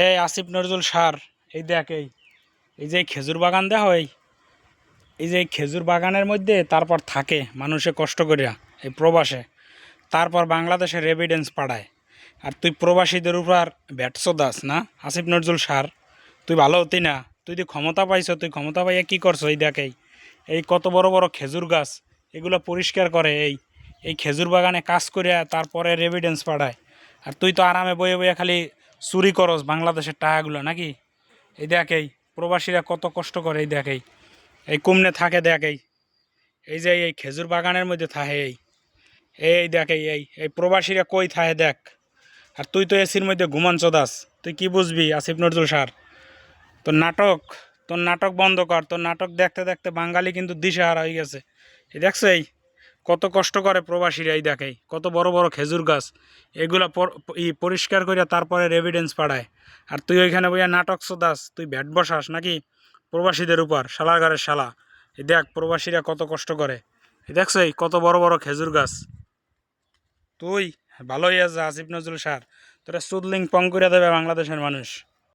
এই আসিফ নজরুল সার, এই দেখ এই। এই যে খেজুর বাগান দেখ এই। এই যে খেজুর বাগানের মধ্যে তারপর থাকে মানুষে কষ্ট করিয়া, এই প্রবাসে। তারপর বাংলাদেশের এভিডেন্স পাড়ায়। আর তুই প্রবাসীদের উপর ব্যটস দাস না, আসিফ নজরুল সার। তুই ভালো হতি না, তুই তুই ক্ষমতা পাইছ, তুই ক্ষমতা পাইয়া কী করছ, এই দেখ এই। এই কত বড় বড় খেজুর গাছ, এগুলো পরিষ্কার করে এই। এই খেজুর বাগানে কাজ করিয়া তারপরে এভিডেন্স পাঠায় আর তুই তো আরামে বয়ে বয়ে খালি চুরি করস বাংলাদেশের টাকাগুলো নাকি? এই দেখ এই, প্রবাসীরা কত কষ্ট করে, এই দেখেই এই। কুমনে থাকে দেখেই এই। যে এই খেজুর বাগানের মধ্যে থাকে এই। এই দেখ এই এই প্রবাসীরা কই থাকে, দেখ। আর তুই তো এসির মধ্যে ঘুমাঞ্চ দাস। তুই কি বুঝবি, আসিফ নজরুল সার তোর নাটক তোর নাটক বন্ধ কর। তোর নাটক দেখতে দেখতে বাঙালি কিন্তু দিশেহারা হয়ে গেছে। এই দেখছ এই? কত কষ্ট করে প্রবাসীরা এই দেখেই কত বড় বড় খেজুর গাছ, এগুলা পরিষ্কার করে তারপরে রেভিডেন্স পাড়ায় আর তুই ওইখানে বইয়া নাটক দাস তুই ব্যাট বসাস নাকি প্রবাসীদের উপর, শালার ঘরের শালা? এই দেখ প্রবাসীরা কত কষ্ট করে। দেখছ এই কত বড় বড় খেজুর গাছ। তুই ভালোই আছে আসিফ নজরুল সার তোরা সুদলিং পং করে দেবে বাংলাদেশের মানুষ।